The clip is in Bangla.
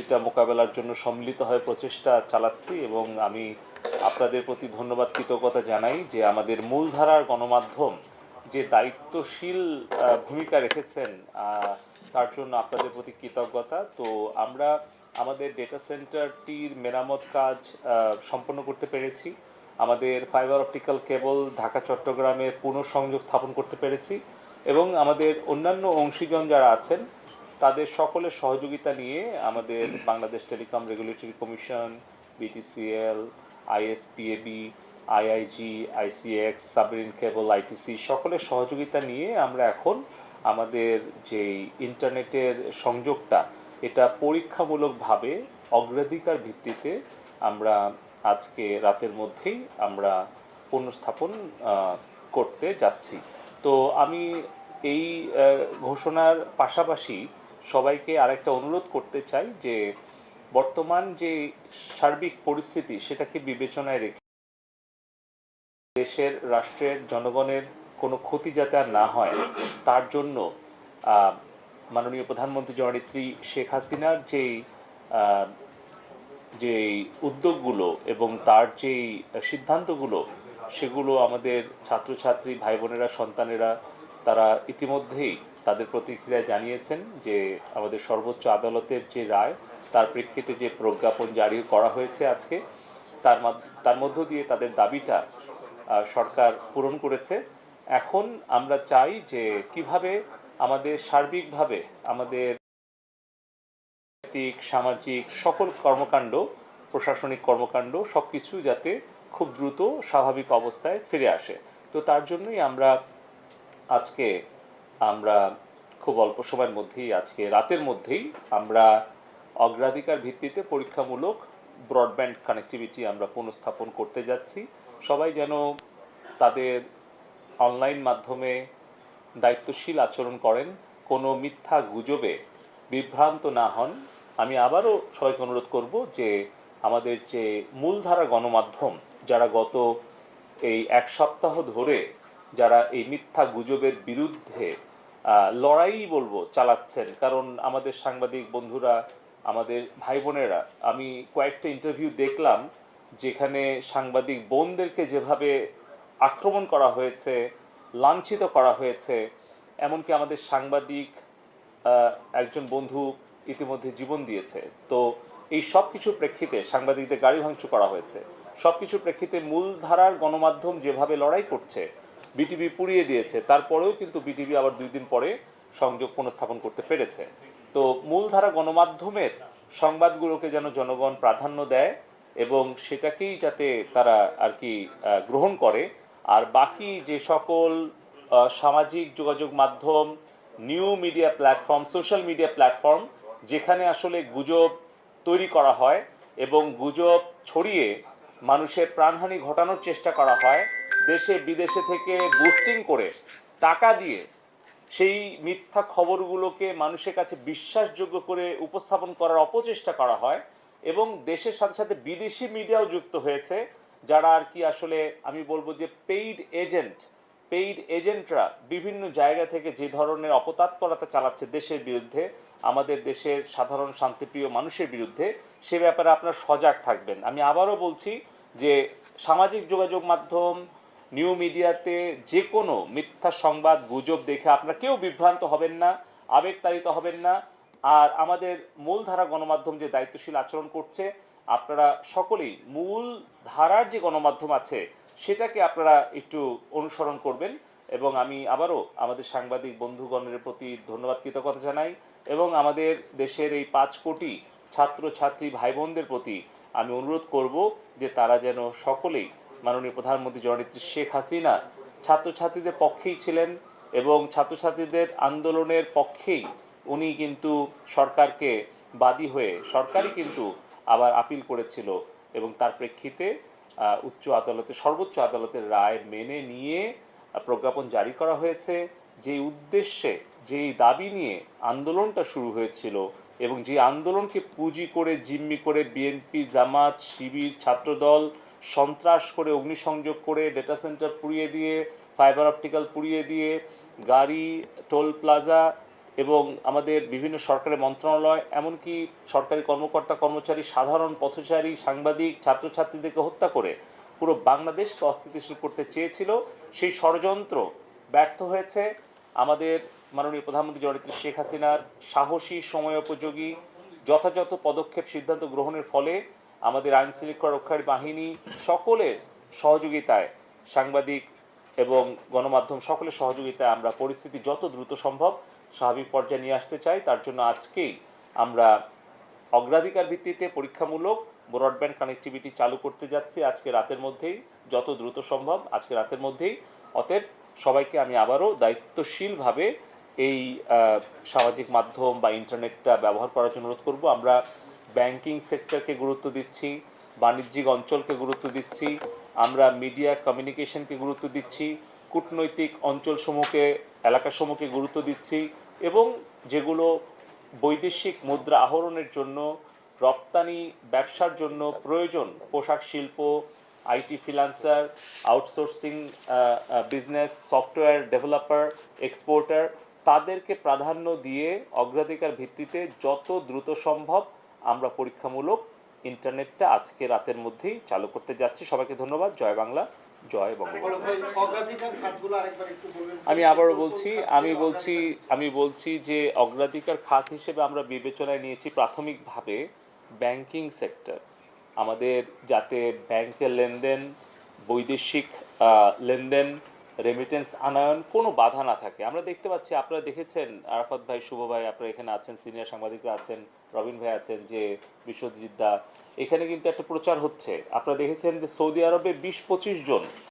এটা মোকাবেলার জন্য সম্মিলিত হয়ে প্রচেষ্টা চালাচ্ছি এবং আমি আপনাদের প্রতি ধন্যবাদ, কৃতজ্ঞতা জানাই যে আমাদের মূলধারার গণমাধ্যম যে দায়িত্বশীল ভূমিকা রেখেছেন তার জন্য আপনাদের প্রতি কৃতজ্ঞতা। তো আমরা আমাদের ডেটা সেন্টারটির মেরামত কাজ সম্পন্ন করতে পেরেছি। আমাদের ফাইবার অপটিক্যাল কেবল ঢাকা, চট্টগ্রামে পুনঃসংযোগ স্থাপন করতে পেরেছি এবং আমাদের অন্যান্য অংশীজন যারা আছেন তাদের সকলের সহযোগিতা নিয়ে আমাদের Bangladesh telecom regulatory commission BTCL ISPAB IIG ICX submarine cable ITC সকলের সহযোগিতা নিয়ে আমরা এখন আমাদের যে ইন্টারনেটের সংযোগটা, এটা পরীক্ষামূলকভাবে অগ্রাধিকার ভিত্তিতে আমরা আজকে রাতের মধ্যেই আমরা পুনঃস্থাপন করতে যাচ্ছি। তো আমি এই ঘোষণার পাশাপাশি সবাইকে আরেকটা অনুরোধ করতে চাই যে বর্তমান যে সার্বিক পরিস্থিতি সেটাকে বিবেচনায় রেখে দেশের রাষ্ট্রের জনগণের কোনো ক্ষতি যাতে আর না হয়, তার জন্য মাননীয় প্রধানমন্ত্রী জননেত্রী শেখ হাসিনার যেই যেই উদ্যোগগুলো এবং তার যেই সিদ্ধান্তগুলো, সেগুলো আমাদের ছাত্রছাত্রী ভাই বোনেরা সন্তানেরা, তারা ইতিমধ্যেই তাদের প্রতিক্রিয়া জানিয়েছেন যে আমাদের সর্বোচ্চ আদালতের যে রায়, তার প্রেক্ষিতে যে প্রজ্ঞাপন জারি করা হয়েছে আজকে, তার তার মধ্য দিয়ে তাদের দাবিটা সরকার পূরণ করেছে। এখন আমরা চাই যে কীভাবে আমাদের সার্বিকভাবে আমাদের সামাজিক সকল কর্মকাণ্ড, প্রশাসনিক কর্মকাণ্ড সব কিছু যাতে খুব দ্রুত স্বাভাবিক অবস্থায় ফিরে আসে। তো তার জন্যই আমরা আজকে আমরা খুব অল্প সময়ের মধ্যেই, আজকে রাতের মধ্যেই আমরা অগ্রাধিকার ভিত্তিতে পরীক্ষামূলক ব্রডব্যান্ড কানেক্টিভিটি আমরা পুনঃস্থাপন করতে যাচ্ছি। সবাই যেন তাদের অনলাইন মাধ্যমে দায়িত্বশীল আচরণ করেন, কোনো মিথ্যা গুজবে বিভ্রান্ত না হন। আমি আবারও সবাইকে অনুরোধ করব যে আমাদের যে মূলধারা গণমাধ্যম, যারা গত এই এক সপ্তাহ ধরে যারা এই মিথ্যা গুজবের বিরুদ্ধে লড়াই বলব চালাচ্ছেন। কারণ আমাদের সাংবাদিক বন্ধুরা, আমাদের ভাই বোনেরা, আমি কয়েকটা ইন্টারভিউ দেখলাম যেখানে সাংবাদিক বোনদেরকে যেভাবে আক্রমণ করা হয়েছে, লাঞ্ছিত করা হয়েছে, এমনকি আমাদের সাংবাদিক একজন বন্ধু ইতিমধ্যে জীবন দিয়েছে। তো এই সব কিছুর প্রেক্ষিতে সাংবাদিকদের গাড়ি ভাঙচুর করা হয়েছে। সব কিছুর প্রেক্ষিতে মূলধারার গণমাধ্যম যেভাবে লড়াই করছে বিটিভি পুড়িয়ে দিয়েছে। তারপরেও কিন্তু বিটিভি আবার দুই দিন পরে সংযোগ পুনঃস্থাপন করতে পেরেছে। তো মূলধারা গণমাধ্যমের সংবাদগুলোকে যেন জনগণ প্রাধান্য দেয় এবং সেটাকেই যাতে তারা আর কি গ্রহণ করে। আর বাকি যে সকল সামাজিক যোগাযোগ মাধ্যম, new media platform, social media platform, যেখানে আসলে গুজব তৈরি করা হয় এবং গুজব ছড়িয়ে মানুষের প্রাণহানি ঘটানোর চেষ্টা করা হয় দেশে, বিদেশে থেকে বুস্টিং করে টাকা দিয়ে সেই মিথ্যা খবরগুলোকে মানুষের কাছে বিশ্বাসযোগ্য করে উপস্থাপন করার অপচেষ্টা করা হয় এবং দেশের সাথে সাথে বিদেশি মিডিয়াও যুক্ত হয়েছে, যারা আর কি আসলে আমি বলব যে পেইড এজেন্ট পেইড এজেন্টরা বিভিন্ন জায়গা থেকে যে ধরনের অপতৎপরতা চালাচ্ছে দেশের বিরুদ্ধে, আমাদের দেশের সাধারণ শান্তিপ্রিয় মানুষের বিরুদ্ধে, সে ব্যাপারে আপনার সজাগ থাকবেন। আমি আবারও বলছি যে সামাজিক যোগাযোগ মাধ্যম নিউ মিডিয়াতে যে কোনো মিথ্যা সংবাদ, গুজব দেখে আপনারা কেউ বিভ্রান্ত হবেন না, আবেগতাড়িত হবেন না। আর আমাদের মূলধারা গণমাধ্যম যে দায়িত্বশীল আচরণ করছে, আপনারা সকলেই মূল ধারার যে গণমাধ্যম আছে, সেটাকে আপনারা একটু অনুসরণ করবেন এবং আমি আবারও আমাদের সাংবাদিক বন্ধুগণের প্রতি ধন্যবাদ, কৃতজ্ঞতা জানাই এবং আমাদের দেশের এই পাঁচ কোটি ছাত্র ছাত্রী ভাই বোনদের প্রতি আমি অনুরোধ করব যে তারা যেন সকলেই মাননীয় প্রধানমন্ত্রী জননেত্রী শেখ হাসিনা ছাত্রছাত্রীদের পক্ষেই ছিলেন এবং ছাত্রছাত্রীদের আন্দোলনের পক্ষেই উনি কিন্তু সরকারকে বাদী হয়ে, সরকারই কিন্তু আবার আপিল করেছিল এবং তার প্রেক্ষিতে উচ্চ আদালতে, সর্বোচ্চ আদালতের রায় মেনে নিয়ে প্রজ্ঞাপন জারি করা হয়েছে যে উদ্দেশ্যে, যেই দাবি নিয়ে আন্দোলনটা শুরু হয়েছিল এবং যে আন্দোলনকে পুঁজি করে, জিম্মি করে বিএনপি, জামাত, শিবির, ছাত্রদল সন্ত্রাস করে, অগ্নিসংযোগ করে ডেটা সেন্টার পুড়িয়ে দিয়ে ফাইবার অপটিক্যাল পুড়িয়ে দিয়ে, গাড়ি টোল প্লাজা এবং আমাদের বিভিন্ন সরকারি মন্ত্রণালয়, এমনকি সরকারি কর্মকর্তা, কর্মচারী, সাধারণ পথচারী, সাংবাদিক, ছাত্রছাত্রীদেরকে হত্যা করে পুরো বাংলাদেশকে অস্থিতিশীল করতে চেয়েছিল। সেই ষড়যন্ত্র ব্যর্থ হয়েছে আমাদের মাননীয় প্রধানমন্ত্রী জননেত্রী শেখ হাসিনার সাহসী, সময়োপযোগী, যথাযথ পদক্ষেপ সিদ্ধান্ত গ্রহণের ফলে আমাদের আইন শৃঙ্খলা রক্ষাকারী বাহিনী সকলের সহযোগিতায় সাংবাদিক এবং গণমাধ্যম সকলের সহযোগিতায় আমরা পরিস্থিতি যত দ্রুত সম্ভব স্বাভাবিক পর্যায়ে নিয়ে আসতে চাই। তার জন্য আজকেই আমরা অগ্রাধিকার ভিত্তিতে পরীক্ষামূলক ব্রডব্যান্ড কানেক্টিভিটি চালু করতে যাচ্ছি। আজকে রাতের মধ্যেই যত দ্রুত সম্ভব, আজকে রাতের মধ্যেই। অতএব সবাইকে আমি আবারও দায়িত্বশীলভাবে এই সামাজিক মাধ্যম বা ইন্টারনেটটা ব্যবহার করার জন্য অনুরোধ করব। আমরা ব্যাংকিং সেক্টরকে গুরুত্ব দিচ্ছি, বাণিজ্যিক অঞ্চলকে গুরুত্ব দিচ্ছি, আমরা মিডিয়া কমিউনিকেশনকে গুরুত্ব দিচ্ছি, কূটনৈতিক অঞ্চলসমূহকে, এলাকাসমূহকে গুরুত্ব দিচ্ছি এবং যেগুলো বৈদেশিক মুদ্রা আহরণের জন্য, রপ্তানি ব্যবসার জন্য প্রয়োজন, পোশাক শিল্প IT freelancer outsourcing business software developer exporter তাদেরকে প্রাধান্য দিয়ে অগ্রাধিকার ভিত্তিতে যত দ্রুত সম্ভব আমরা পরীক্ষামূলক ইন্টারনেটটা আজকে রাতের মধ্যেই চালু করতে যাচ্ছি। সবাইকে ধন্যবাদ। জয় বাংলা, জয় বলবেন আমি আবারও বলছি, আমি বলছি আমি বলছি যে অগ্রাধিকার খাত হিসেবে আমরা বিবেচনায় নিয়েছি প্রাথমিকভাবে ব্যাংকিং সেক্টর। আমাদের যাতে ব্যাংকের লেনদেন, বৈদেশিক লেনদেন রেমিটেন্স আনায়ন কোনো বাধা না থাকে। আমরা দেখতে পাচ্ছি, আপনারা দেখেছেন, আরাফাত ভাই, শুভ ভাই, আপনারা এখানে আছেন, সিনিয়র সাংবাদিকরা আছেন, রবিন ভাই আছেন, যে বিশ্বজিৎ দা, এখানে কিন্তু একটা প্রচার হচ্ছে। আপনারা দেখেছেন যে সৌদি আরবে বিশ পঁচিশ জন